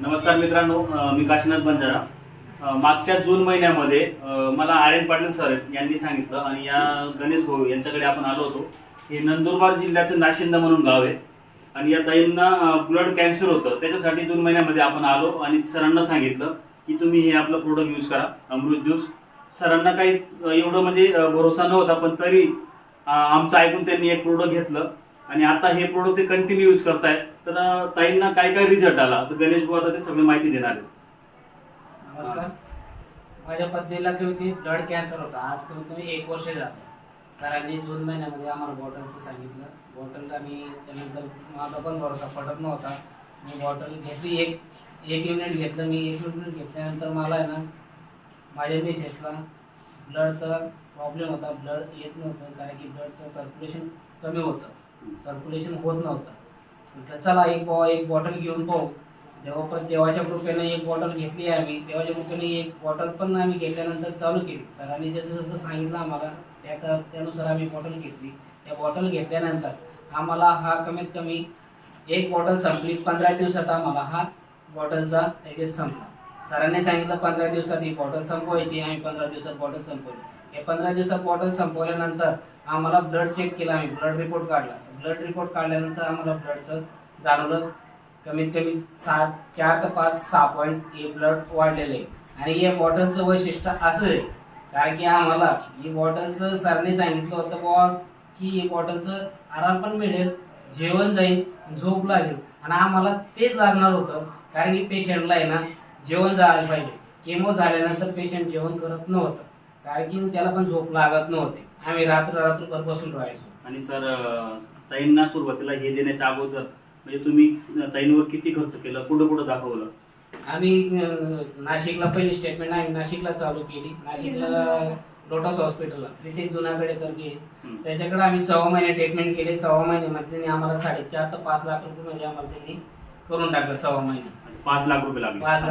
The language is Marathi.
नमस्कार मित्रांनो मी काशीनाथ बंजारा. मागच्या जून महिन्यामध्ये मला आर एन पाटील सर आहेत, यांनी सांगितलं आणि या गणेश भाऊ यांच्याकडे आपण आलो होतो. हे नंदुरबार जिल्ह्याचं नाशिंदा म्हणून गाव आहे. आणि या ताईंना ब्लड कॅन्सर होतं. त्याच्यासाठी जून महिन्यामध्ये आपण आलो आणि सरांना सांगितलं की तुम्ही हे आपलं प्रोडक्ट यूज करा अमृत ज्यूस सरांना काही एवढं म्हणजे भरोसा नव्हता पण तरी आमचं ऐकून त्यांनी एक प्रोडक्ट घेतलं. आणि आता हे प्रोडक्ट ते कंटिन्यू यूज करतायत. तर ताईंना काय काय रिझल्ट आला? तर गणेश भाऊ आता ते सगळी माहिती देणार आहेत. नमस्कार. माझ्या पत्नीला की होती ब्लड कॅन्सर होता. आज कमीत कमी एक वर्ष झालं. सरांनी जून महिन्यामध्ये आम्हाला बॉटलचं सांगितलं. बॉटल आम्ही त्यानंतर माझा पण भरोसा पडत नव्हता. मी बॉटल घेतली एक एक युनिट घेतलं. मी एक युनिट घेतल्यानंतर मला आहे ना माझ्या मिसेसला ब्लडचा प्रॉब्लेम होता. ब्लड येत नव्हतं कारण की ब्लडचं सर्क्युलेशन कमी होतं. सर्क्युलेशन होत नव्हतं. म्हटलं चला एक बॉ एक बॉटल घेऊन पाहू. जेव्हा पण देवाच्या कृपेनं एक बॉटल घेतली आम्ही. देवाच्या कृपेने एक बॉटल पण आम्ही घेतल्यानंतर चालू केली. सरांनी जसं जसं सांगितलं आम्हाला त्या त्यानुसार आम्ही बॉटल घेतली. त्या बॉटल घेतल्यानंतर आम्हाला हा कमीत कमी एक बॉटल संपली. पंधरा दिवसात आम्हाला हा बॉटलचा एजेट संपला. सरांनी सांगितलं पंधरा दिवसात ही बॉटल संपवायची आम्ही पंधरा दिवसात बॉटल संपवली. हे पंधरा दिवसात बॉटल संपवल्यानंतर आम्हाला ब्लड चेक केला आम्ही ब्लड रिपोर्ट काढला. ब्लड रिपोर्ट काढल्यानंतर आम्हाला ब्लडचं जाणवलं कमीत कमी सात चार ते पाच सहा पॉईंट हे ब्लड वाढलेलं आहे. आणि या बॉटलचं वैशिष्ट्य असं आहे कारण की आम्हाला ही बॉटलचं सरने सांगितलं होतं बुवा की ही बॉटलचं आराम पण मिळेल जेवण जाईल झोप लागेल. आणि आम्हाला तेच लागणार होतं कारण की पेशंटला आहे ना जेवण जायला पाहिजे. केमो झाल्यानंतर पेशंट जेवण करत नव्हतं. कारण की त्याला पण झोप लागत नव्हते. आम्ही रात्र रात्रभर बसून राहायचो. आणि सर ताईंना सुरुवातीला हे देण्याच्या अगोदर म्हणजे तुम्ही ताईंवर किती खर्च केला? कुठं कुठं दाखवलं? आम्ही नाशिकला पहिली स्टेटमेंट आम्ही नाशिकला चालू केली. नाशिकला लोटस हॉस्पिटलला तिथे जुनाकडे करके हं. त्याच्याकडे आम्ही सव्वा महिने ट्रीटमेंट केली. सव्वा महिन्यामध्ये त्यांनी आम्हाला साडेचार ते पाच लाख रुपये म्हणजे आम्हाला त्यांनी करून टाकलं सव्वा महिन्यात पाच लाख रुपये लागले. पाच लाख